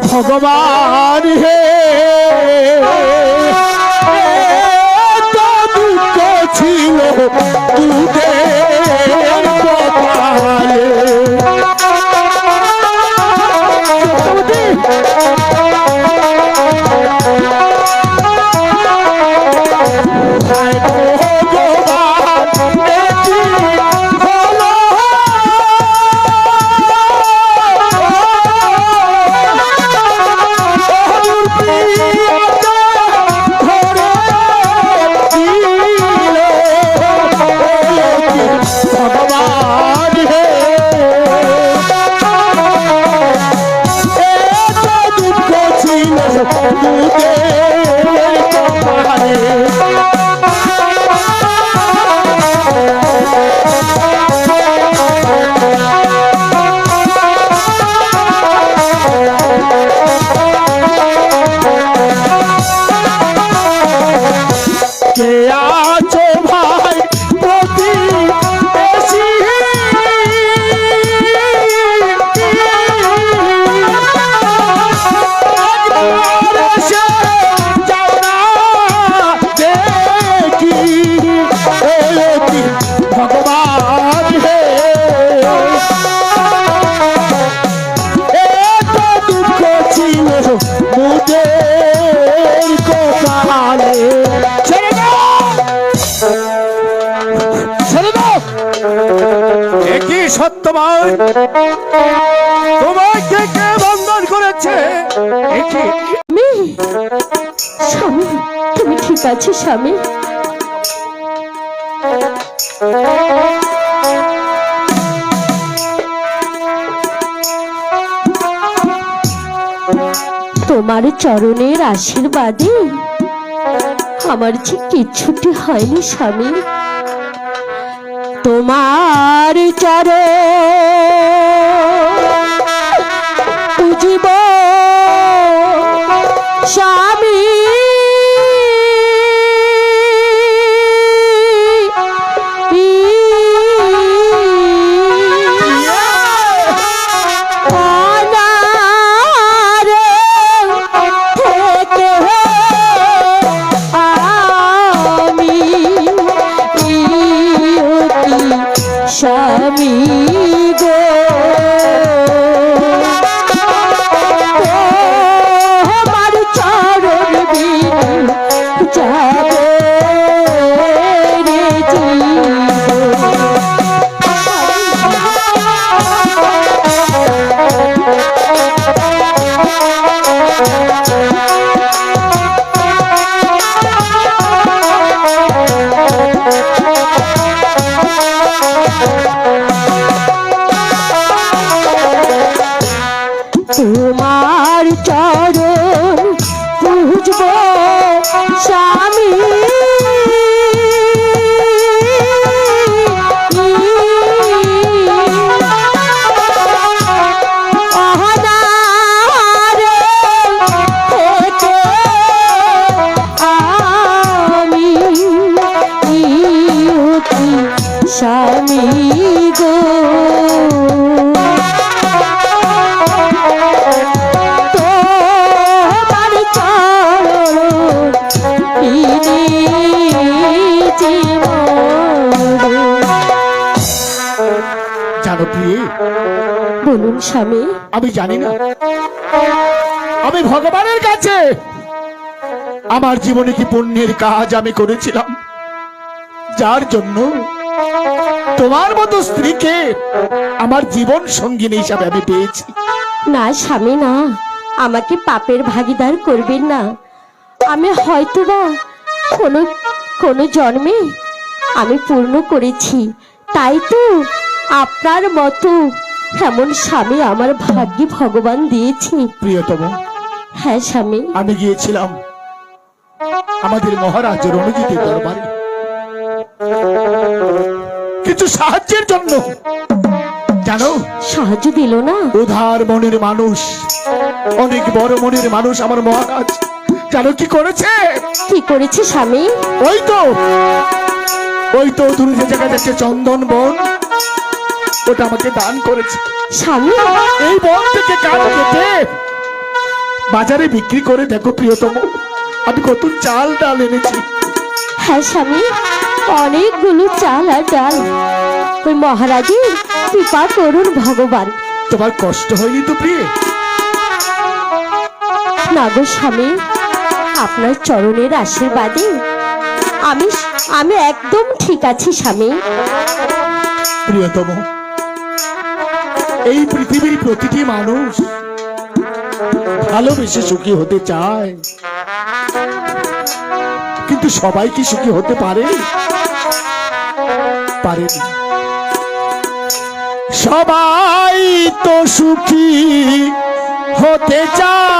ভগবান হে। তোমাকে কে বন্ধন করেছে? স্বামী, তুমি ঠিক আছো, স্বামী? তোমার চরণের আশীর্বাদে আমার যে কিচ্ছুটি হয়নি, স্বামী। তোমার চরণ। স্বামী গো। স্বামী আমি জানি না। আমি ভগবানের কাছে। আমার জীবনে কি পুণ্যের কাজ আমি করেছিলাম? যার জন্য তোমার মতো স্ত্রীকে আমার জীবন সঙ্গিনী হিসাবে আমি পেয়েছি। না, স্বামী, না। আমাকে পাপের ভাগিদার করবেন না। আমি হয়তো হয়তোবা কোনো কোনো জন্মে আমি পূর্ণ করেছি। তাই তো আপনার মতো এমন স্বামী আমার ভাগ্যে ভগবান দিয়েছি। প্রিয়তম হ্যাঁ স্বামী। আমি গিয়েছিলাম আমাদের মহারাজ রণজিতের দরবারে। কিছু সাহায্যের জন্য। জানো? সাহায্য দিল না? উদার মনের মানুষ অনেক বড় মনের মানুষ আমার মহারাজ। জানো কি করেছে? কি করেছে স্বামী? ওই তো ওই তো দূরে যে জায়গা যাচ্ছে চন্দন বন। ওটা আমাকে দান করেছে। স্বামী এই বন থেকে কাঠ কেটে বাজারে বিক্রি করে দেখো প্রিয়তম আমি কত চাল ডাল এনেছি। হ্যাঁ স্বামী অনেকগুলো চাল আর ডাল। ওই মহারাজের কৃপা করুন ভগবান। তোমার কষ্ট হয়নি তো প্রিয়ে? না গো স্বামী আপনার চরণের আশীর্বাদে আমি আমি একদম ঠিক আছি স্বামী। প্রিয়তম এই পৃথিবীর প্রতিটি মানুষ ভালোবেসে সুখী হতে চায়। কিন্তু সবাই কি সুখী হতে পারে? পারে সবাই তো সুখী হতে চায়।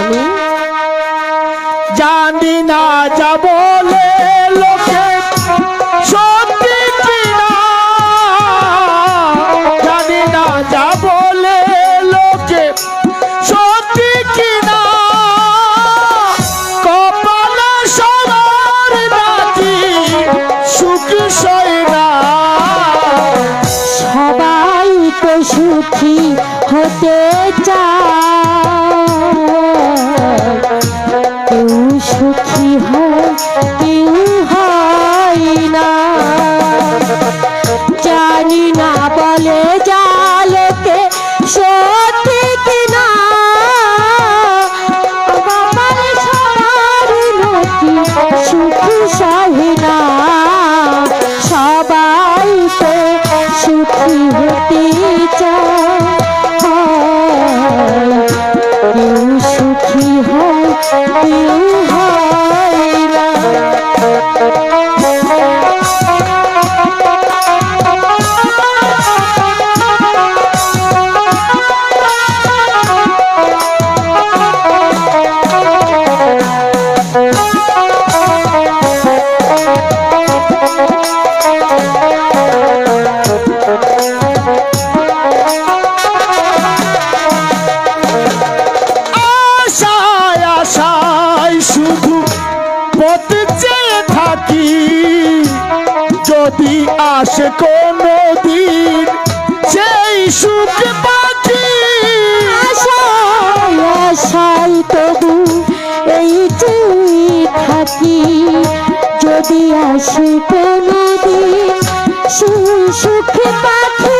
Manu আসে কোনো দিন সেই সুখ পাখি। আশায় তবু এই তুই থাকি। যদি আসি কোনো দিন সুখ পাখি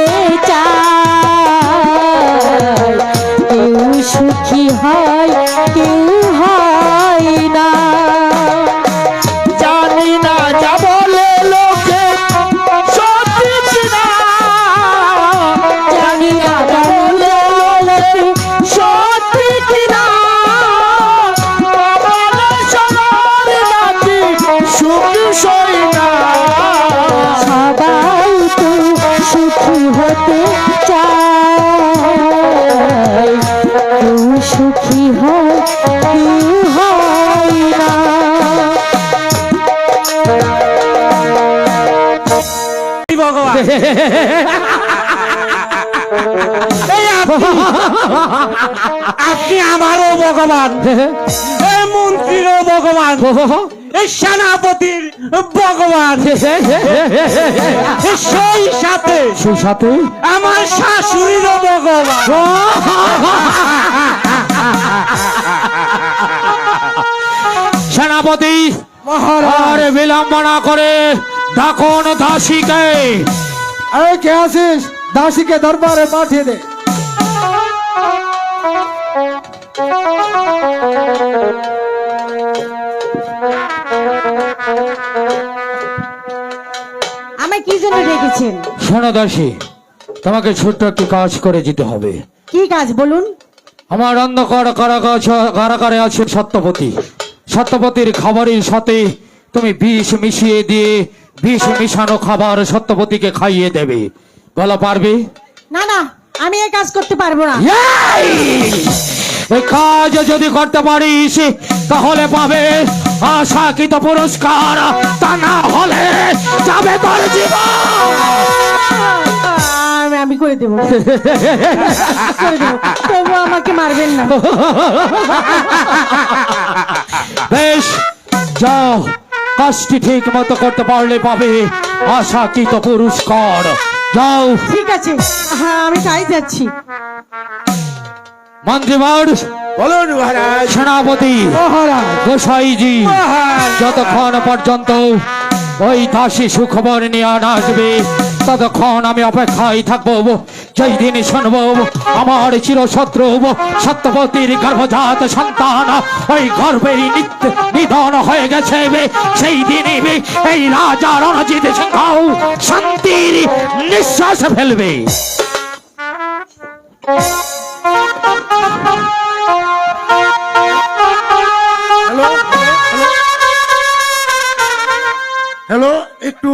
আপনি আমারও ভগবান। মন্ত্রীরও ভগবান। এই সেনাপতির ভগবান। সেই সাথে সেই সাথে আমার শাশুড়িরও ভগবান। সেনাপতি আর বিলম্বনা করে ডাকুন দাসীকে। আরে কে আছিস? দাসীকে দরবারে পাঠিয়ে দে। আমায় কি জন্য রেখেছেন শোনো দাসী তোমাকে ছোট্ট একটি কাজ করে যেতে হবে। কি কাজ বলুন? আমার অন্ধকার কারাগারে আছে সত্যপতি। সত্যপতির খাবারের সাথে তুমি বিষ মিশিয়ে দিয়ে বিষ মিশানো খাবার সত্যপতিকে খাইয়ে দেবে। বলো পারবে? না না আমি এই কাজ করতে পারব না। কাজ যদি করতে পারিস তাহলে পাবে আশাকৃত পুরস্কার। তা না হলে যাবে তোর জীবন। আমি করে দেবো। তবু আমাকে মারবেন না। বেশ যাও। কাজটি ঠিক মতো করতে পারলে পাবে। আশাকৃত পুরস্কার? যাও। ঠিক আছে। হ্যাঁ আমি তাই যাচ্ছি। মন্ত্রীবার বলুন মহারাজ। সেনাপতি মহারাজ। গোসাইজি যতক্ষণ পর্যন্ত ওই দাসী সুখবর নিয়ে আসবে ততক্ষণ আমি অপেক্ষায় থাকব। যেই দিন শুনব, আমার চির চিরশত্রু, সত্যবতীর গর্ভজাত সন্তান, ওই গর্ভের নিত্য নিধন হয়ে গেছে সেই দিনই এই রাজা রণজিৎ সিংহ শান্তির নিঃশ্বাস ফেলবে। হ্যালো, একটু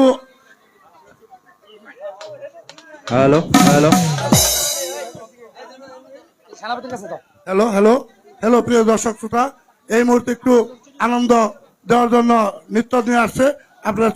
hello hello hello hello hello প্রিয় দর্শক শ্রোতা এই মুহূর্তে একটু আনন্দ দেওয়ার জন্য নৃত্য নিয়ে আসছে। আপনার